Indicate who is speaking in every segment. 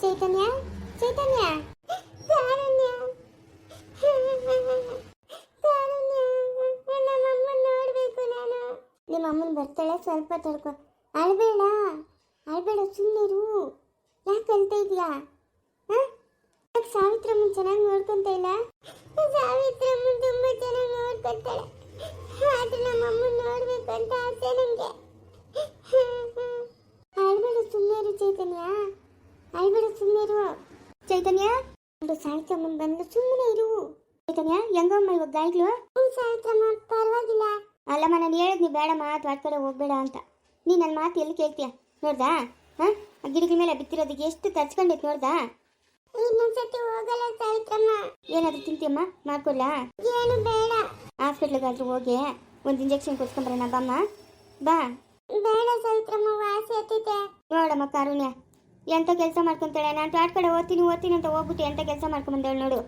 Speaker 1: ಚೈತನ್ಯ ಚೈತನ್ಯ. ನಿಮ್ಮ ಅಮ್ಮನ ಬರ್ತಾಳೆ, ಸ್ವಲ್ಪ ತಡ್ಕೊ ಅಳ್ಬೇಡ ಅಳ್ಬೇಡ ಸುಮ್ಮನಿರು ಯಾಕೆ ಅಳ್ತಾ ಇದೆಯಾ? ಸಾವಿತ್ರಮ್ಮ ಚೆನ್ನಾಗಿ ನೋಡ್ಕೊಂತ ಇಲ್ಲ? ಸಾವಿತ್ರಮ್ಮನ ತುಂಬ ಚೆನ್ನಾಗಿ ನೋಡ್ಕೊಂತಾಳೆ. ಆದ್ರೆ ನಮ್ಮ ಅಮ್ಮನ ನೋಡ್ಬೇಕು ಅಂತ ಆಸೆ ನನಗೆ ಅಳ್ಬೇಡ ಸುಮ್ಮನೆ ಇರು ಚೈತನ್ಯ. ಅಳ್ಬೇಡ ಸುಮ್ಮನೆ ಇರು ಚೈತನ್ಯ ಒಂದು ಸಾವಿತ್ರಮ್ಮನ ಬಂದು ಸುಮ್ಮನೆ ಇರು. ಚೈತನ್ಯ ಹೆಂಗಮ್ಮ ಇವಾಗ ಗಾಯಗಳು? ಸಾವಿತ್ರಮ್ಮ ಪರವಾಗಿಲ್ಲ. ಅಲ್ಲಮ್ಮ ನಾನು ಹೇಳಿದ್ನಿ ಬೇಡಮ್ಮ ತ್ವಾಟ ಕಡೆ ಹೋಗ್ಬೇಡ ಅಂತ. ನೀ ನನ್ನ ಮಾತು ಎಲ್ಲಿ ಕೇಳ್ತೀಯ? ನೋಡ್ದಾ? ಹಾಂ? ಗಿಡಗಳ ಮೇಲೆ ಬಿತ್ತಿರೋದಕ್ಕೆ ಎಷ್ಟು ತಚ್ಕೊಂಡೈತೆ ನೋಡ್ದಾ? ಇನ್ನೊಂದ್ಸತಿ ಹೋಗಲ್ಲ ಸಾಯಿತಮ್ಮ ಏನಾದ್ರು ತಿಂತೀಯಮ್ಮ? ಮಾಡ್ಕೊಡ್ಲಾ? ಏನು ಬೇಡ. ಹಾಸ್ಪಿಟ್ಲಿಗಾದ್ರೂ ಹೋಗಿ ಒಂದು ಇಂಜೆಕ್ಷನ್ ಕೊಡ್ಸ್ಕೊಂಬರೋಣ ಬಮ್ಮ. ಬಾ. ಬೇಡ ಸಾವಿತ್ರಮ್ಮ ವಾಸಿ ಹತ್ತೈತೆ ನೋಡಮ್ಮ ಕಾರುಣ್ಯ ಎಂತ ಕೆಲಸ ಮಾಡ್ಕೊಂತಾಳೆ? ನಾನು ಟಾಟ್ ಕಡೆ ಓದ್ತೀನಿ ಓದ್ತೀನಿ ಅಂತ ಹೋಗ್ಬಿಟ್ಟು ಎಂತ ಕೆಲಸ ಮಾಡ್ಕೊಂಬಂದೇಳು ನೋಡು.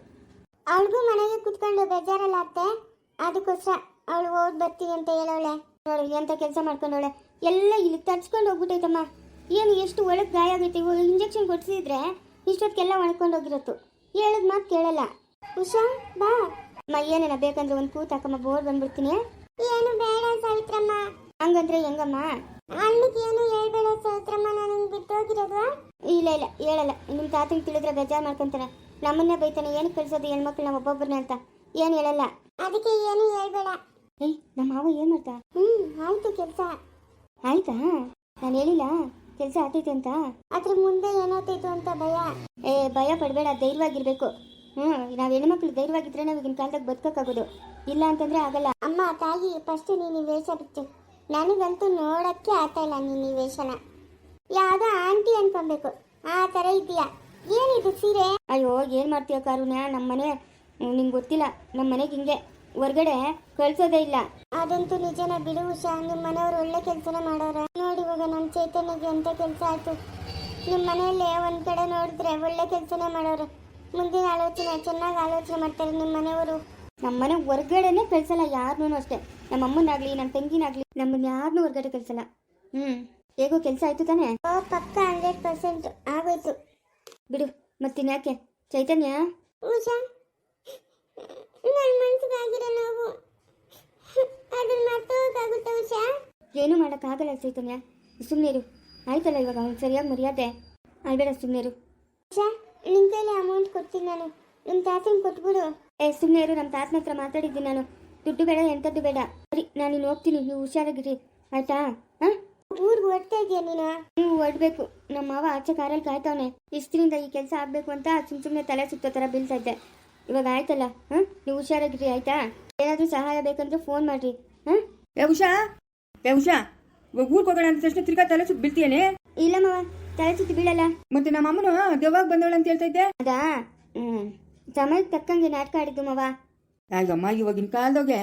Speaker 1: ಅವಳಿಗೂ ಮನೆಗೆ ಕುತ್ಕೊಂಡು ಬೇಜಾರಲ್ಲ ಅತ್ತೆ ಅದಕ್ಕೋಸ್ಕರ ಅವಳು ಓದ್ ಬರ್ತೀನಿ ಅಂತ ಹೇಳೋಳೆ ನೋಡು ಎಂತ ಕೆಲಸ ಮಾಡ್ಕೊಂಡವಳೆ? ಎಲ್ಲ ಇಲ್ಲಿ ತರ್ಚ್ಕೊಂಡು ಹೋಗ್ಬಿಟ್ಟೈತಮ್ಮ. ಏನು ಎಷ್ಟು ಒಳಗೆ ಗಾಯ ಆಗೈತೆ? ಇವಾಗ ಇಂಜೆಕ್ಷನ್ ಕೊಡ್ಸಿದ್ರೆ ಇಷ್ಟೊತ್ತಿಗೆಲ್ಲ ಒಣಕೊಂಡು ಹೋಗಿರತ್ತು ಹೇಳಿದ ಮಾತು ಕೇಳಲ್ಲ. ಉಷಾ ಬಾ. ಅಮ್ಮ ಏನೇನ ಬೇಕಂದ್ರೆ ಒಂದು ಕೂತ್ ಹಾಕಮ್ಮ ಬೋರ್ಡ್ ಬಂದ್ಬಿಡ್ತೀನಿ. ಏನು ಬೇಡ ಸಾವಿತ್ರಮ್ಮ. ಹಂಗಂದ್ರೆ ಹೆಂಗಮ್ಮ? ಅಲ್ಲಿಗೆ ಏನು ಹೇಳ್ಬೇಡ ಸಾವಿತ್ರಮ್ಮ ನಾನು ಬಿಟ್ಟೋಗಿರೋದು ಇಲ್ಲ ಇಲ್ಲ ಹೇಳಲ್ಲ. ನಿಮ್ಮ ತಾತಿಗೆ ತಿಳಿದ್ರೆ ಬೇಜಾರು ಮಾಡ್ಕೊಂತಾನೆ ನಮ್ಮನ್ನೇ ಬೈತಾನೆ ಏನಕ್ಕೆ ಕಳ್ಸೋದು ಹೆಣ್ಮಕ್ಳನ್ನ ಒಬ್ಬೊಬ್ಬರನ್ನ ಅಂತ? ಏನು ಹೇಳಲ್ಲ? ಅದಕ್ಕೆ ಏನು ಹೇಳ್ಬೇಡ. ಏಯ್ ನಮ್ಮ ಮಾವ ಏನು ಮಾಡ್ತಾ? ಹ್ಮ್ ಆಯ್ತು ಕೆಲಸ. ಆಯ್ತಾ? ನಾನು ಹೇಳಿಲ್ಲ ಕೆಲಸ ಆಗ್ತೈತೆ ಅಂತ? ಅದ್ರ ಮುಂದೆ ಏನಾಗ್ತೈತು ಅಂತ ಭಯ. ಏ ಭಯ ಪಡಬೇಡ ಧೈರ್ಯವಾಗಿರ್ಬೇಕು. ಹ್ಮ್ ನಾವ್ ಹೆಣ್ಮಕ್ಳು ಧೈರ್ಯವಾಗಿದ್ರೆ ನಾವು ಈಗಿನ ಕಾಲದಾಗ ಬದುಕೋಕ್ಕಾಗೋದು ಇಲ್ಲ ಅಂತಂದ್ರೆ ಆಗಲ್ಲ. ಅಮ್ಮ ತಾಯಿ ಫಸ್ಟ್ ನೀನು ಈ ವೇಷ ಬಿಟ್ಟು. ನನಗಂತೂ ನೋಡಕ್ಕೆ ಆಗ್ತಾ ಇಲ್ಲ ನೀನು ಈ ವೇಷನ. ಯಾವ್ದೋ ಆಂಟಿ ಅನ್ಕೊಬೇಕು. ಆ ಥರ ಇದೆಯಾ ಏನಿದು ಸೀರೆ? ಅಯ್ಯೋ ಏನು ಮಾಡ್ತೀಯ ಕಾರುಣ್ಯ? ನಮ್ಮನೆ ನಿಂಗೆ ಗೊತ್ತಿಲ್ಲ. ನಮ್ಮ ಮನೆಗೆ ಹಿಂಗೆ ಹೊರ್ಗಡೆ ಕಳ್ಸೋದೇ ಇಲ್ಲ. ಅದಂತೂ ನಿಜನ ಬಿಡು ಉಷಾ. ನಿಮ್ಮ ಮನೆಯವ್ರು ಒಳ್ಳೆ ಕೆಲಸನ ಮಾಡೋರ. ನೋಡಿ ಇವಾಗ ನಮ್ಮ ಚೈತನ್ಯಗೆ ಅಂತ ಕೆಲಸ ಆಯ್ತು. ನಿಮ್ಮ ಮನೆಯಲ್ಲೇ ಒಂದ್ ಕಡೆ ನೋಡಿದ್ರೆ ಒಳ್ಳೆ ಕೆಲಸನೇ ಮಾಡೋರು. ಮುಂದಿನ ಆಲೋಚನೆ ಚೆನ್ನಾಗಿ ಆಲೋಚನೆ ಮಾಡ್ತಾರೆ ನಿಮ್ಮ ಮನೆಯವರು. ನಮ್ಮ ಮನೆ ಹೊರ್ಗಡೆನೆ ಕಳಿಸಲ್ಲ ಯಾರನ್ನೂ ಅಷ್ಟೇ. ನಮ್ಮ ಅಮ್ಮನಾಗ್ಲಿ ನಮ್ಮ ತಂಗಿನಾಗ್ಲಿ ನಮ್ಮನ್ನ ಯಾರನ್ನೂ ಹೊರ್ಗಡೆ ಕಳಿಸಲ್ಲ. ಹ್ಮ್ ಹೇಗೋ ಕೆಲಸ ಆಯ್ತು ತಾನೆ? ಪಕ್ಕ ಹಂಡ್ರೆಡ್ ಪರ್ಸೆಂಟ್ ಆಗೋಯ್ತು. ಬಿಡು ಮತ್ತಿನ್ಯಾಕೆ ಚೈತನ್ಯ? ಉಷಾ ನನ್ನ ಮನ್ಸಿಗಾಗಿರೋ ನೋವು. ಅದನ್ನ ಮರ್ತೋಗಾಗುತ್ತೆ ಉಷಾ? ಏನೂ ಮಾಡೋಕ್ಕಾಗಲ್ಲ ಚೈತನ್ಯ. ಸುಮ್ಮನೆ ಇರು ಆಯ್ತಲ್ಲ ಇವಾಗ ಅವ್ನು ಸರಿಯಾಗಿ ಮರ್ಯಾದೆ. ಅಲ್ಬೇಡ ಸುಮ್ಮನೆ ಇರು ಕೈಲಿ ಅಮೌಂಟ್ ಕೊಡ್ತೀನಿ ನಾನು. ನಿಮ್ಮ ತಾತನ ಕೊಟ್ಬಿಡು. ಏ ಸುಮ್ಮನೆ ಇರು ನಮ್ಮ ತಾತನ ಹತ್ರ ಮಾತಾಡಿದ್ದೀನಿ ನಾನು. ದುಡ್ಡು ಬೇಡ ಎಂಥದ್ದು ಬೇಡ. ಸರಿ ನಾನು ನೀನು ಹೋಗ್ತೀನಿ ನೀವು ಹುಷಾರಾಗಿರಿ. ಆಯ್ತಾ? ಹಾಂ? ಊರಿಗೆ ಹೊಡ್ತಾ ಇದೆಯಾ ನೀನು? ನೀವು ಹೊಡ್ಬೇಕು ನಮ್ಮ ಮಾವ ಆಚೆ ಕಾರಲ್ಲಿ ಕಾಯ್ತಾವನೆ. ಇಷ್ಟರಿಂದ ಈ ಕೆಲಸ ಆಗ್ಬೇಕು ಅಂತ ಸುಮ್ ಸುಮ್ಮನೆ ತಲೆ ಸುತ್ತೋ ಥರ ಬೀಳ್ತಾ ಇದ್ದೆ. ಇವಾಗ ಆಯ್ತಲ್ಲ? ಹಾಂ? ನೀವು ಹುಷಾರಾಗಿರಿ ಆಯ್ತಾ? ಏನಾದರೂ ಸಹಾಯ ಬೇಕಂದ್ರೆ ಫೋನ್ ಮಾಡ್ರಿ. ಹಾಂ?
Speaker 2: ಏ ಉಷಾ? ಏ ಉಷಾ? ಇವಾಗ ಊರಿಗೆ ಹೋಗೋಣ ಅಂದ ತಕ್ಷಣ ತಿರ್ಗಾ ತಲೆ ಸುತ್ತ ಬೀಳ್ತೀಯನೇ?
Speaker 1: ಇಲ್ಲ ಮಾವ. ತಲೆ ಸುತ್ತಿ ಬೀಳಲ್ಲ.
Speaker 2: ಮತ್ತೆ ನಮ್ಮ ಅಮ್ಮನು ದೆವ್ವಾಗ ಬಂದವಳು ಅಂತ ಹೇಳ್ತಾ ಇದ್ದೆ?
Speaker 1: ಅದಾ? ಹ್ಞೂ ಸಮಯಕ್ಕೆ ತಕ್ಕಂಗೆ ನಾಟಕ ಆಡಿದ್ದು ಮಾವ.
Speaker 2: ಇವಾಗಿನ ಕಾಲದಾಗೆ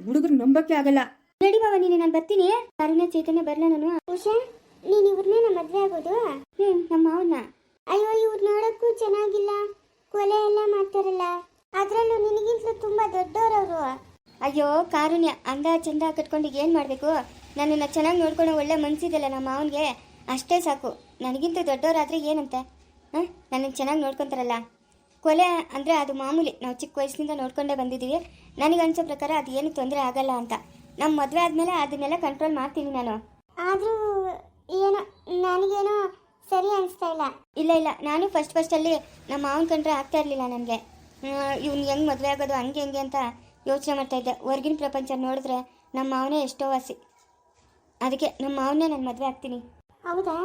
Speaker 2: ಹುಡುಗರು ನಂಬಕ್ಕೆ ಆಗಲ್ಲ.
Speaker 1: ನಡಿ ಮಾವ ನೀನು ನಾನು ಬರ್ತೀನಿ. ಕಾರುಣ್ಯ ಚೇತನ ಬರಲ್ಲ ನಾನು. ಉಷಾ ನೀನು ಇವ್ರನ್ನ ನಮ್ಮ ಮದುವೆ ಆಗೋದು? ಹ್ಮ್ ನಮ್ಮ ಮಾವನ್ನ. ಅಯ್ಯೋ ಇವ್ರು ನೋಡಕ್ಕೂ ಚೆನ್ನಾಗಿಲ್ಲ. ಕೊಲೆ ಎಲ್ಲ ಮಾಡ್ತಾರಲ್ಲ. ಅದ್ರಲ್ಲೂ ನಿನಗಿಂತಲೂ ತುಂಬಾ ದೊಡ್ಡವರವರು ಅಯ್ಯೋ ಕಾರುಣ್ಯ ಅಂದ ಚಂದ ಕಟ್ಕೊಂಡು ಏನು ಮಾಡಬೇಕು? ನನ್ನನ್ನು ಚೆನ್ನಾಗಿ ನೋಡ್ಕೊಂಡು ಒಳ್ಳೆ ಮನ್ಸಿದೆಲ್ಲ ನಮ್ಮ ಮಾವನಿಗೆ. ಅಷ್ಟೇ ಸಾಕು. ನನಗಿಂತ ದೊಡ್ಡವರಾದರೆ ಏನಂತೆ? ಹಾಂ? ನನ್ನನ್ನು ಚೆನ್ನಾಗಿ ನೋಡ್ಕೊತಾರಲ್ಲ? ಕೊಲೆ ಅಂದರೆ ಅದು ಮಾಮೂಲಿ. ನಾವು ಚಿಕ್ಕ ವಯಸ್ಸಿನಿಂದ ನೋಡ್ಕೊಂಡೇ ಬಂದಿದ್ದೀವಿ. ನನಗೆ ಅನ್ಸೋ ಪ್ರಕಾರ ಅದು ಏನು ತೊಂದರೆ ಆಗಲ್ಲ ಅಂತ. ನಮ್ಮ ಮದುವೆ ಆದಮೇಲೆ ಅದನ್ನೆಲ್ಲ ಕಂಟ್ರೋಲ್ ಮಾಡ್ತೀನಿ ನಾನು. ಆದರೂ ಏನೋ ನನಗೇನೋ ಸರಿ ಅನಿಸ್ತಾ ಇಲ್ಲ. ಇಲ್ಲ ಇಲ್ಲ. ನಾನು ಫಸ್ಟ್ ಫಸ್ಟಲ್ಲಿ ನಮ್ಮ ಮಾವನ ಕಂಡ್ರೆ ಆಗ್ತಾ ಇರಲಿಲ್ಲ ನನಗೆ. ಇವ್ನು ಹೆಂಗೆ ಮದುವೆ ಆಗೋದು ಹಂಗೆ ಹೆಂಗೆ ಅಂತ ಯೋಚನೆ ಮಾಡ್ತಾ ಇದ್ದೆ. ಹೊರ್ಗಿನ ಪ್ರಪಂಚ ನೋಡಿದ್ರೆ ನಮ್ಮ ಮಾವನೇ ಎಷ್ಟೋ ವಾಸಿ. ಅದಕ್ಕೆ ನಮ್ಮ ಮಾವನೇ ನಾನು ಮದುವೆ ಆಗ್ತೀನಿ. ಹೌದಾ?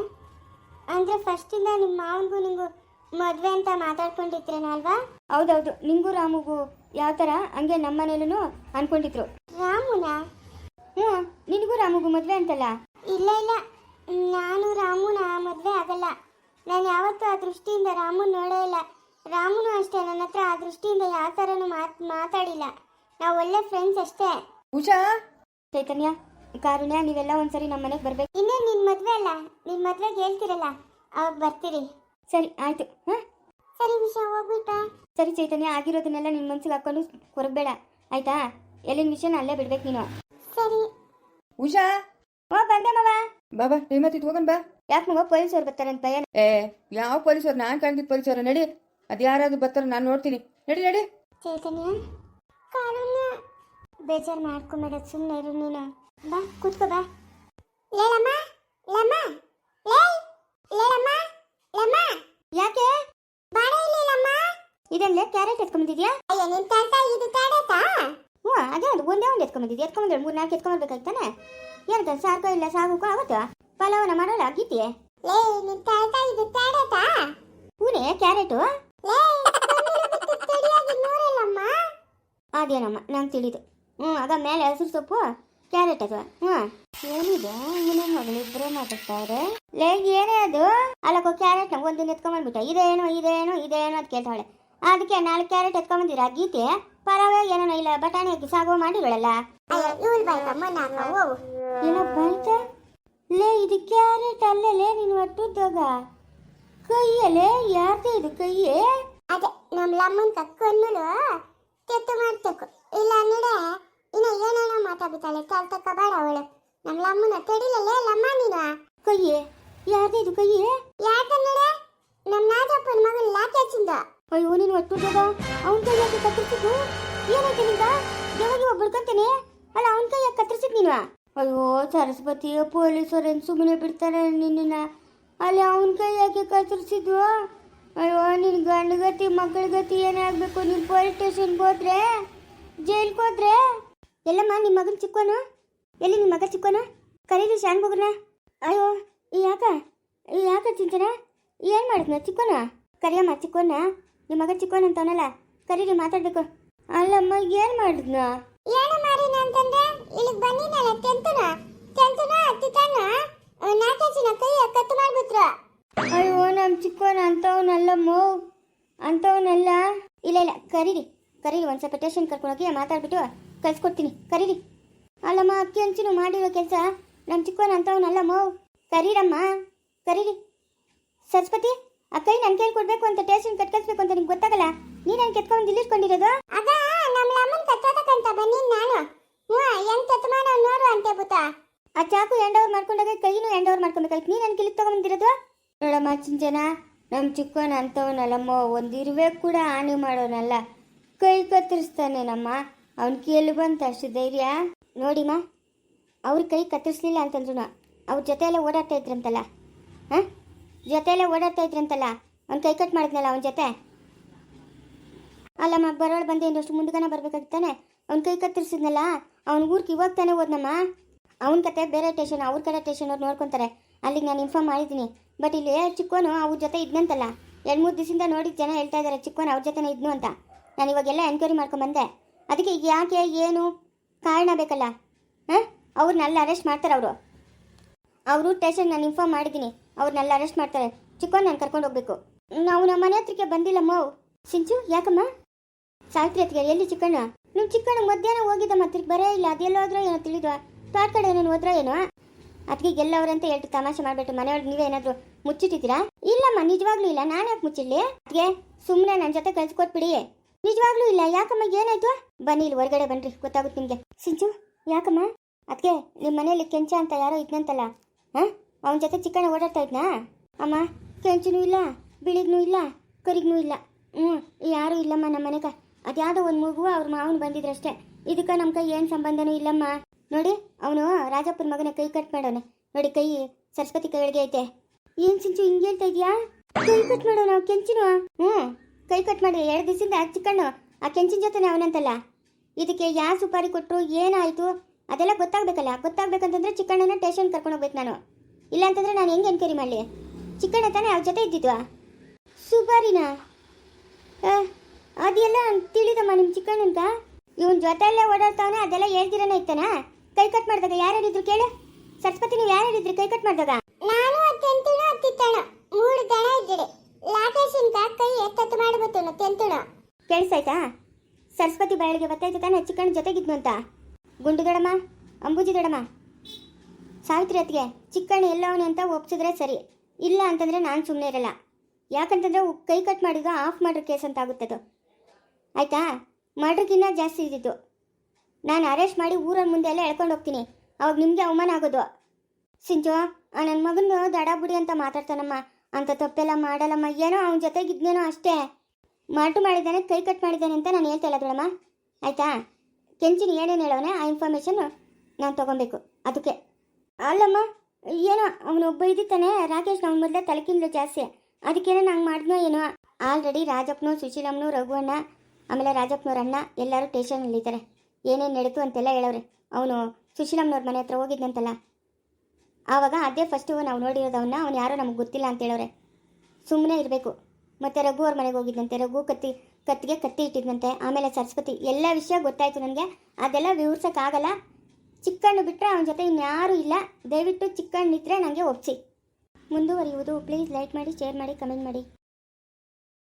Speaker 1: ಅಂದರೆ ಫಸ್ಟಿಂದ ನಿಮ್ಮ ಮಾವನಿಗೂ ನಿಂಗು ಮದುವೆ ಅಂತ ಮಾತಾಡ್ಕೊಂಡಿದ್ರೇನಲ್ವಾ ಹೌದೌದು. ನಿಂಗೂ ರಾಮುಗೂ ಯಾವ ಥರ ಹಂಗೆ ನಮ್ಮ ಮನೇಲೂ ಅನ್ಕೊಂಡಿದ್ರು. ರಾಮುನಾ? ಹ್ಞೂ. ನಿನಗೂ ರಾಮುಗೂ ಮದುವೆ ಅಂತಲ್ಲ? ಇಲ್ಲ ಇಲ್ಲ. ನಾನು ರಾಮುನ ಮದುವೆ ಆಗಲ್ಲ. ನಾನು ಯಾವತ್ತೂ ಆ ದೃಷ್ಟಿಯಿಂದ ರಾಮುನ ನೋಡೇ ಇಲ್ಲ. ರಾಮುನು ಅಷ್ಟೇ. ನನ್ನ ಹತ್ರ ಆ ದೃಷ್ಟಿಯಿಂದ ಯಾವ ಥರನೂ ಮಾತ್ ಮಾತಾಡಿಲ್ಲ. ನಾವು ಒಳ್ಳೆ ಫ್ರೆಂಡ್ಸ್ ಅಷ್ಟೇ.
Speaker 2: ಉಷಾ
Speaker 1: ಚೈತನ್ಯ? ಕಾರುಣ್ಯ ನೀವೆಲ್ಲ ಒಂದ್ಸರಿ ನಮ್ಮ ಮನೆಗೆ ಬರ್ಬೇಕು. ಇನ್ನೇ ನಿನ್ನ ಮದುವೆ ಅಲ್ಲ? ನಿನ್ನ ಮದ್ವೆ ಹೇಳ್ತಿರಲ್ಲ. ಅವಾಗ ಬರ್ತೀರಿ. ಸರಿ ಆಯ್ತು. ಹಾಂ? ಸರಿ ವಿಷಯ ಹೋಗ್ಬಿಟ್ಟ. ಸರಿ ಚೈತನ್ಯ ಆಗಿರೋದನ್ನೆಲ್ಲ ನಿನ್ನ ಮನ್ಸಿಗೆ ಹಾಕೊಂಡು ಕೊರಗಬೇಡ. ಆಯ್ತಾ? ಎಲ್ಲಿನ ವಿಷಯನ ಅಲ್ಲೇ ಬಿಡ್ಬೇಕು ನೀನು.
Speaker 3: ಸರಿ.
Speaker 2: ಉಷಾ?
Speaker 1: ಓ ಬಂದೆ ಮವ.
Speaker 2: ಬಾಬಾ ಟೈಮ್ ಆತಿತ್ತು ಹೋಗೋಣ ಬಾ.
Speaker 1: ಯಾಕೆ ಮಗ ಪೊಲೀಸವ್ರು ಅಂತ ಭಯ?
Speaker 2: ಏ ಯಾವ ಪೊಲೀಸರು ನಾನು ಕಂಡಿದ್ದ ಪೊಲೀಸರು ನಡಿ. ಅದು ಯಾರಾದ್ರೂ ಬರ್ತಾರೋ ನಾನು ನೋಡ್ತೀನಿ. ನಡಿ ನಡಿ.
Speaker 3: ಚೈತನ್ಯ ಕಾರುಣ್ಯ. ಬೇಜಾರು ಮಾಡ್ಕೊಂಬೇಡ ಸುಮ್ಮನೆ ಇರು ನೀನು. ಬಾ, ಕೂತ್ಕೋ, ಬಾ. ಲೇಲಮ್ಮ ಲಮ್ಮ ಲೇ ಲೇಲಮ್ಮ ಲಮ್ಮ
Speaker 1: ಯಾಕೆ?
Speaker 3: ಬಾಳೆ ಇಲ್ಲಿ ಲಮ್ಮ
Speaker 1: ಇದಲ್ಲೇ ಕ್ಯಾರೆಟ್ ಎತ್ಕೊಂಡ್ಬಂದಿದ್ಯಾ
Speaker 3: ಅಯ್ಯ, ನಿನ್ ತಾತ ಇದು ಕ್ಯಾರೆಟಾ?
Speaker 1: ಹ್ಞೂ, ಅದೇ ಒಂದು, ಒಂದೇ ಒಂದು ಎತ್ಕೊಂಡ್ಬಂದಿದ್ಯಾ ಎತ್ಕೊಂಡ್ಬಂದ್ರೆ ಮೂರು ನಾಲ್ಕು ಎತ್ಕೊಂಬರ್ಬೇಕಾಯ್ತಾನೆ ಏನಂತ ಸಾಕೋ ಇಲ್ಲ, ಸಾಗುಕೋ ಆಗುತ್ತಾ? ಪಲಾವನ ಮಾಡೋಲ್ಲ, ಗೀತಿ?
Speaker 3: ಲೇ ನಿನ್ ತಾತ ಇದು ಕ್ಯಾರೆಟಾ?
Speaker 1: ಹೂನೆ, ಕ್ಯಾರೆಟು? ಅದೇನಮ್ಮ, ನಂಗೆ ತಿಳಿದು. ಹ್ಞೂ ಅದ ಮೇಲೆ ಹಸಿರು ಸೊಪ್ಪು? ಕ್ಯಾರೆಟ್ ಅದು. ಹ್ಞೂ ಏನಿದೆ? ನಿನ್ನ ಮಗಳು ಇಬ್ಬರೇ ಮಾತಾಡ್ತಾರೆ ಲೇ ಏನೇ ಅದು? ಅಲ್ಲಕ್ಕೋ ಕ್ಯಾರೆಟ್ ಒಂದಿನ ಎತ್ಕೊಂಬಂದ್ಬಿಟ್ಟ. ಇದೇನೋ ಇದೇನೋ ಇದೇನೋ ಅಂತ ಕೇಳ್ತಾಳೆ ಅದಕ್ಕೆ ನಾಲ್ಕು ಕ್ಯಾರೆಟ್ ಎತ್ಕೊಂಬಂದಿರ? ಗೀತೆ? ಪರವೇ ಏನೋ ಇಲ್ಲ ಬಟಾಣಿ ಹಾಕಿ ಸಾಗೋ ಮಾಡಿಗಳಲ್ಲ ಏನೋ ಬಂತ? ಲೇ ಇದು ಕ್ಯಾರೆಟ್ ಅಲ್ಲಲೇ ನೀನು ಒಟ್ಟುದ್ದಾಗ ಕೈಯಲ್ಲೇ ಯಾರ್ದೇ ಇದು ಕೈಯೇ?
Speaker 3: ಅದೇ ನಮ್ಮ ಲಮ್ಮನ ಕಕ್ಕನ್ನು ತೆತ್ತು ಮಾಡ್ತೇಕು. ಇಲ್ಲ ನಡೆ ಇನ್ನ ಏನೇನೋ ಮಾತಾಡ್ಬಿಟ್ಟಾಳೆ ಕಾಲ್ ತಕ್ಕ ಬೇಡ ಅವಳು. ನಮ್ಮ ಲಮ್ಮನ ತಡಿಲಲ್ಲ ಲಮ್ಮ ನೀನು?
Speaker 1: ಕೈಯೇ ಯಾರ್ದಿದು ಕೈಯೇ?
Speaker 3: ಯಾಕ ನಡೆ? ನಮ್ಮ ನಾಜಪ್ಪನ ಮಗನ ಲಾಕೇಚಿಂದ
Speaker 1: ಅಯ್ಯೋ ನೀನು ಒತ್ತು ಅವನ ಕೈ ಯಾಕೆ ಕತ್ತರಿಸಿದ್ದು ಏನಾಯ್ತು ನಿಂದ? ಯಾವಾಗ ಬಿಡ್ಕೊಂತಾನೆ ಅಲ್ಲ ಅವನ ಕೈ ಯಾಕೆ ಕತ್ತರಿಸಿದ್ ನೀನು? ಅಯ್ಯೋ ಸರಸ್ವತಿ ಪೊಲೀಸರು ಏನು ಸುಮ್ಮನೆ ಬಿಡ್ತಾರೆ ನಿನ್ನ? ಅಲ್ಲಿ ಅವನ ಕೈ ಯಾಕೆ ಕತ್ತರಿಸಿದ್ವು ಅಯ್ಯೋ ನಿನ್ನ ಗಂಡ ಗತಿ ಮಕ್ಕಳ ಗತಿ ಏನೇ ಆಗಬೇಕು? ನೀನು ಪೊಲೀಸ್ ಸ್ಟೇಷನ್ಗೆ ಹೋದ್ರೆ? ಜೈಲ್ಗೆ ಹೋದ್ರೆ? ಎಲ್ಲಮ್ಮ ನಿಮ್ಮ ಮಗನ ಚಿಕ್ಕೋನು ಎಲ್ಲಿ ನಿಮ್ಮ ಮಗ ಚಿಕ್ಕೋನು ಕರೀರಿ ಶಾನ್ ಬುಗ್ರನ ಅಯ್ಯೋ ಈ ಯಾಕ? ಈ ಯಾಕ ಚಿಂತನ ಏನು ಮಾಡಿದ್ನ ಚಿಕ್ಕೋನ ಕರಿಯಮ್ಮ ಚಿಕ್ಕೋನ ನಿಮ್ಮ ಮಗ ಚಿಕ್ಕೋನ ಅಂತವನಲ್ಲ ಕರೀರಿ ಮಾತಾಡ್ಬೇಕು. ಅಲ್ಲಮ್ಮ ಏನು ಮಾಡಿದ್ನ?
Speaker 3: ಏನು ಮಾಡಿನ ಅಂತಂದ್ರೆ? ಇಲ್ಲಿಗೆ ಬಂದಿನಲ್ಲ ತೆಂತನ ತೆಂತನ ಹತ್ತಿತಾನ ನಾಕೇಚಿನ ಕೈ ಕತ್ತು ಮಾಡ್ಬಿಟ್ರು.
Speaker 1: ಅಯ್ಯೋ ನಮ್ಮ ಚಿಕ್ಕೋನ ಅಂತವನಲ್ಲಮ್ಮ. ಅಂತವನಲ್ಲ? ಇಲ್ಲ ಇಲ್ಲ ಕರೀರಿ. ಕರೀರಿ ಒಂದು ಸ್ವಲ್ಪ ಟೇಷನ್ ಕರ್ಕೊಂಡೋಗಿ ಮಾತಾಡ್ಬಿಟ್ಟು ಕಳ್ಸ್ಕೊಡ್ತೀನಿ. ಕರೀರಿ. ಅಲ್ಲಮ್ಮ ಅಕ್ಕಿ ಹಂಚಿನ ಮಾಡಿರೋ ಕೆಲಸ. ನಮ್ಮ ಚಿಕ್ಕೋನ ಅಂತವನಲ್ಲಮ್ಮ ಕರೀರಮ್ಮ. ಕರೀರಿ. ಸರಸ್ವತಿ ಅಕ್ಕೈ ನನ್ ಕೈಲಿ ಕೊಡ್ಬೇಕು ಅಂತ ಟೇಷನ್ ಕಟ್ಕಳಿಸ್ಬೇಕು ಅಂತ ನಿಮ್ಗೆ ಗೊತ್ತಾಗಲ್ಲ? ನೀನು ನನಗೆ ಕೆತ್ಕೊಂಡು ಇಲ್ಲಿಸ್ಕೊಂಡಿರೋದು
Speaker 3: ಆಗ ನಮ್ಮ ಅಮ್ಮನ ಕತ್ತೋದಕ್ಕಂತ ಬನ್ನಿ ನಾನು. ತತ್ತು ಮಾಡೋ ನೋಡು ಅಂತೆ ಬುತ್ತ
Speaker 1: ಆ ಚಾಕು ಎಂಡ್ ಓವರ್ ಮಾಡ್ಕೊಂಡಾಗ ಕೈನು ಎಂಡ್ ಓವರ್ ಮಾಡ್ಕೊಬೇಕಾಯ್ತು ನೀನು ನನ್ನ ಕಿಲಿಕ್ ತಗೊಂಡಿರೋದು ನೋಡಮ್ಮ ಚಿಂಚನ ನಮ್ಮ ಚಿಕ್ಕವನ ಅಂತವನಲ್ಲಮ್ಮ ಒಂದಿರುವೆ ಕೂಡ ಹಾನಿ ಮಾಡೋನಲ್ಲ. ಕೈ ಕತ್ತರಿಸ್ತಾನೆ ನಮ್ಮ ಅವನ ಕೈಯಲ್ಲಿ ಬಂತ ಅಷ್ಟು ಧೈರ್ಯ. ನೋಡಿಮ್ಮ ಅವ್ರ ಕೈ ಕತ್ತರಿಸ್ಲಿಲ್ಲ ಅಂತಂದ್ರು ಅವ್ರ ಜೊತೆಯಲ್ಲೇ ಓಡಾಡ್ತಾ ಇದ್ರಂತಲ್ಲ. ಹಾಂ? ಜೊತೆಯಲ್ಲೇ ಓಡಾಡ್ತಾ ಇದ್ರಂತಲ್ಲ, ಅವ್ನು ಕೈ ಕಟ್ ಮಾಡಿದ್ನಲ್ಲ ಅವನ ಜೊತೆ? ಅಲ್ಲಮ್ಮ, ಬರೋಳು ಬಂದೆ ಇನ್ನಷ್ಟು ಮುಂದಗನ ಬರ್ಬೇಕಾಗಿತ್ತಾನೆ ಅವ್ನ ಕೈ ಕತ್ತರಿಸಿದ್ನಲ್ಲ, ಅವ್ನ ಊರಿಗೆ ಇವಾಗ ತಾನೇ ಹೋದ್ನಮ್ಮ? ಅವನ ಕತೆ ಬೇರೆ ಟೇಷನ್ ಅವ್ರ ಕಡೆ ಟೇಷನ್ ಅವ್ರು ನೋಡ್ಕೊಂತಾರೆ. ಅಲ್ಲಿಗೆ ನಾನು ಇನ್ಫಾರ್ಮ್ ಮಾಡಿದ್ದೀನಿ. ಬಟ್ ಇಲ್ಲಿ ಚಿಕ್ಕೋನು ಅವ್ರ ಜೊತೆ ಇದ್ನಂತಲ್ಲ. ಎರಡು ಮೂರು ದಿವಸದಿಂದ ನೋಡಿದ ಜನ ಹೇಳ್ತಾ ಇದ್ದಾರೆ ಚಿಕ್ಕೋನು ಅವ್ರ ಜೊತೆನೇ ಇದ್ನು ಅಂತ. ನಾನು ಇವಾಗೆಲ್ಲ ಎನ್ಕ್ವೈರಿ ಮಾಡ್ಕೊಂಬಂದೆ ಅದಕ್ಕೆ ಈಗ ಯಾಕೆ, ಏನು ಕಾರಣ ಬೇಕಲ್ಲ? ಹಾಂ? ಅವ್ರನ್ನೆಲ್ಲ ಅರೆಸ್ಟ್ ಮಾಡ್ತಾರೆ ಅವರು. ಅವರು ಸ್ಟೇಷನ್ ನಾನು ಇನ್ಫಾರ್ಮ್ ಮಾಡಿದ್ದೀನಿ. ಅವ್ರನ್ನೆಲ್ಲ ಅರೆಸ್ಟ್ ಮಾಡ್ತಾರೆ. ಚಿಕ್ಕೋನ್ ನಾನು ಕರ್ಕೊಂಡು ಹೋಗ್ಬೇಕು. ನಾವು ನಮ್ಮ ಮನೆ ಹತ್ರಕ್ಕೆ ಬಂದಿಲ್ಲಮ್ಮ ಸಿಂಚು, ಯಾಕಮ್ಮ? ಸಾವಿತ್ರಿ ಹತ್ತಿಗೆ ಎಲ್ಲಿ ಚಿಕ್ಕಣ್ಣ? ನಿಮ್ಮ ಚಿಕ್ಕಣ್ಣ ಮಧ್ಯಾಹ್ನ ಹೋಗಿದ್ದಮ್ಮ ಮತ್ತೆ ಬರೇ ಇಲ್ಲ. ಅದೆಲ್ಲ ಹೋದ್ರೋ ಏನೋ ತಿಳಿದ್ವ ತೋಟ ಕಡೆ ಏನೇನು ಹೋದ್ರೋ ಏನೋ? ಅದಕ್ಕೆ ಗೆಲ್ಲವ್ರಂತ ಹೇಳ್ತು ತಮಾಷೆ ಮಾಡ್ಬಿಟ್ಟು ಮನೆಯೊಳಗೆ ನೀವೇನಾದರೂ ಮುಚ್ಚಿಟ್ಟಿದ್ದೀರಾ? ಇಲ್ಲಮ್ಮ, ನಿಜವಾಗ್ಲೂ ಇಲ್ಲ. ನಾನು ಯಾಕೆ ಮುಚ್ಚಿಡ್ಲಿ? ಅದಕ್ಕೆ ಸುಮ್ಮನೆ ನನ್ನ ಜೊತೆ ಕಳ್ಸಿಕೊಟ್ಬಿಡಿ. ನಿಜವಾಗ್ಲೂ ಇಲ್ಲ. ಯಾಕಮ್ಮ, ಏನಾಯ್ತು? ಬನ್ನಿ, ಇಲ್ಲಿ ಹೊರಗಡೆ ಬನ್ರಿ. ಗೊತ್ತಾಗುತ್ತೆ ನಿಮಗೆ. ಸಿಂಚು, ಯಾಕಮ್ಮ? ಅದಕ್ಕೆ ನಿಮ್ಮ ಮನೆಯಲ್ಲಿ ಕೆಂಚ ಅಂತ ಯಾರೋ ಇದ್ನಂತಲ್ಲ? ಹಾಂ? ಅವನ ಜೊತೆ ಚಿಕ್ಕಣ್ಣ ಓಡಾಡ್ತಾ ಇದ್ನಾ? ಅಮ್ಮ, ಕೆಂಚನೂ ಇಲ್ಲ, ಬಿಳಿಗ್ನೂ ಇಲ್ಲ, ಕರಿಗ್ನೂ ಇಲ್ಲ. ಹ್ಞೂ, ಯಾರೂ ಇಲ್ಲಮ್ಮ ನಮ್ಮ ಮನೆಗ. ಅದ್ಯಾವುದೋ ಒಂದು ಮಗು ಅವ್ರ ಮಾವನು ಬಂದಿದ್ರಷ್ಟೇ. ಇದಕ್ಕೆ ನಮ್ಮ ಕೈ ಏನು ಸಂಬಂಧನೂ ಇಲ್ಲಮ್ಮ. ನೋಡಿ, ಅವನು ರಾಜಪ್ಪನ ಮಗನ ಕೈ ಕಟ್ ಮಾಡೋಣ ನೋಡಿ, ಕೈ ಸರಸ್ವತಿ ಕೈಗಳಿಗೆ ಐತೆ. ಏನು ಸಿಂಚು, ಹಿಂಗೆ ಹೇಳ್ತಾ ಇದೆಯಾ? ಕೈ ಕಟ್ ಮಾಡೋಣ ಕೆಂಚಿನ? ಹ್ಞೂ. ಕೈ ಕಟ್ ಮಾಡಿ ಎರಡು ದಿವಸದಿಂದ ಚಿಕ್ಕಣ್ಣು ಆ ಕೆಂಚಿನ ಜೊತೆನೇ ಅವನಂತಲ್ಲ. ಇದಕ್ಕೆ ಯಾವ ಸುಪಾರಿ ಕೊಟ್ಟರು ಏನಾಯಿತು? ಅದೆಲ್ಲ ಗೊತ್ತಾಗಬೇಕಲ್ಲ. ಗೊತ್ತಾಗಬೇಕಂತಂದ್ರೆ ಚಿಕ್ಕಣ್ಣನ ಟೇಷನ್ ಕರ್ಕೊಂಡು ಹೋಗ್ಬೇಕು ನಾನು. ಇಲ್ಲ ಅಂತಂದ್ರೆ ನಾನು ಹೆಂಗೆ ಎನ್ಕ್ವೈರಿ ಮಾಡಲಿ? ಚಿಕ್ಕಣ್ಣ ತಾನೇ ಅವ್ರ ಜೊತೆ ಇದ್ದಿದ್ವಾ? ಸುಪಾರಿನ? ಅದೆಲ್ಲ ತಿಳಿದಮ್ಮ ನಿಮ್ಮ ಚಿಕ್ಕಣ್ಣಂತ ಇವನ್ ಜೊತೆಯಲ್ಲೇ ಓಡಾಡ್ತಾವನೆ, ಅದೆಲ್ಲ ಹೇಳ್ದಿರನೇ ಇತ್ತನ? ಕೈ ಕಟ್ ಮಾಡಿದಾಗ ಯಾರು ಹೇಳಿದ್ರು ಕೇಳು. ಸರಸ್ವತಿ, ನೀವು ಯಾರು ಹೇಳಿದ್ರಿ ಕೈ ಕಟ್ ಮಾಡಿದಾಗ
Speaker 3: ನಾನು ತೆಂತುಣ ಹತ್ತಿತ್ತಣ ಮೂರು ದನ ಇದ್ದಿಡೆ ಲಾಕೇಶನ್ಕ ಕೈ ಎತ್ತತ್ತು ಮತ್ತೆ ಅಂತೇಳ
Speaker 1: ಕೇಳಿಸಾಯ್ತಾ ಸರಸ್ವತಿ ಬಾಳಿಗೆ ಬರ್ತಾಯ್ತು ತಾನೆ ಚಿಕ್ಕಣ್ಣ ಜೊತೆಗಿದ್ನು ಅಂತ. ಗುಂಡು ದೊಡಮ್ಮ, ಅಂಬೂಜಿ ದೊಡಮ್ಮ. ಸಾವಿತ್ರಿ ಅತ್ತಿಗೆ, ಚಿಕ್ಕಣ್ಣ ಎಲ್ಲವನು ಅಂತ ಒಪ್ಸಿದ್ರೆ ಸರಿ. ಇಲ್ಲ ಅಂತಂದ್ರೆ ನಾನು ಸುಮ್ಮನೆ ಇರಲ್ಲ. ಯಾಕಂತಂದ್ರೆ ಕೈ ಕಟ್ ಮಾಡಿದ್ದು ಆಫ್ ಮರ್ಡರ್ ಕೇಸ್ ಅಂತ ಆಗುತ್ತದು. ಆಯ್ತಾ? ಮರ್ಡ್ರಿಗಿನ್ನ ಜಾಸ್ತಿ ಇದ್ದಿದ್ದು. ನಾನು ಅರೆಸ್ಟ್ ಮಾಡಿ ಊರ ಮುಂದೆ ಎಲ್ಲ ಎಳ್ಕೊಂಡು ಹೋಗ್ತೀನಿ. ಅವಾಗ ನಿಮಗೆ ಅವಮಾನ ಆಗೋದು. ಸಿಂಚು ನನ್ನ ಮಗನ ದಡ ಬುಡಿ ಅಂತ ಮಾತಾಡ್ತಾನಮ್ಮ. ಅಂತ ತಪ್ಪೆಲ್ಲ ಮಾಡಲ್ಲಮ್ಮ. ಏನೋ ಅವನ ಜೊತೆಗಿದ್ನೇನೋ ಅಷ್ಟೇ. ಮಾಟು ಮಾಡಿದ್ದಾನೆ, ಕೈ ಕಟ್ ಮಾಡಿದ್ದಾನೆ ಅಂತ ನಾನು ಹೇಳ್ತಾ ಇಲ್ಲ ದೊಡಮ್ಮ ಆಯ್ತಾ? ಕೆಂಚಿನ ಏನೇನು ಹೇಳೋನೆ, ಆ ಇನ್ಫಾರ್ಮೇಷನ್ ನಾನು ತಗೊಬೇಕು. ಅದಕ್ಕೆ. ಅಲ್ಲಮ್ಮ, ಏನೋ ಅವನೊಬ್ಬ ಇದ್ದಾನೆ ರಾಕೇಶ್ ಅವ್ನ ಮೊದಲ ತಲೆಕಿಂದ್ಲು ಜಾಸ್ತಿ. ಅದಕ್ಕೇನೋ ನಂಗೆ ಮಾಡಿದ್ನೋ ಏನೋ. ಆಲ್ರೆಡಿ ರಾಜಪ್ಪನು, ಸುಶೀಲಮ್ಮನು, ರಘುವಣ್ಣ, ಆಮೇಲೆ ರಾಜಪ್ಪನವ್ರ ಅಣ್ಣ ಎಲ್ಲರೂ ಟೇಷನ್ನಲ್ಲಿದ್ದಾರೆ ಏನೇನು ನಡೀತು ಅಂತೆಲ್ಲ ಹೇಳವ್ರೆ. ಅವನು ಸುಶೀಲಮ್ಮನವ್ರ ಮನೆ ಹತ್ರ ಹೋಗಿದ್ದಂತಲ್ಲ ಆವಾಗ ಅದೇ ಫಸ್ಟು ನಾವು ನೋಡಿರೋದು ಅವನ್ನ, ಅವ್ನು ಯಾರೋ ನಮಗೆ ಗೊತ್ತಿಲ್ಲ ಅಂತ ಹೇಳೋರೆ ಸುಮ್ಮನೆ ಇರಬೇಕು. ಮತ್ತು ರಘು ಅವ್ರ ಮನೆಗೆ ಹೋಗಿದ್ದಂತೆ ರಘು ಕತ್ತಿ, ಕತ್ತಿಗೆ ಕತ್ತಿ ಇಟ್ಟಿದ್ದಂತೆ ಆಮೇಲೆ ಸರಸ್ವತಿ, ಎಲ್ಲ ವಿಷಯ ಗೊತ್ತಾಯಿತು ನನಗೆ. ಅದೆಲ್ಲ ವಿವರಿಸೋಕ್ಕಾಗಲ್ಲ ಚಿಕ್ಕಣ್ಣು ಬಿಟ್ಟರೆ ಅವನ ಜೊತೆ ಇನ್ಯಾರೂ ಇಲ್ಲ. ದಯವಿಟ್ಟು ಚಿಕ್ಕಣ್ಣಿದ್ರೆ ನನಗೆ ಒಪ್ಸಿ. ಮುಂದುವರಿಯುವುದು. ಪ್ಲೀಸ್ ಲೈಕ್ ಮಾಡಿ, ಶೇರ್ ಮಾಡಿ, ಕಮೆಂಟ್ ಮಾಡಿ.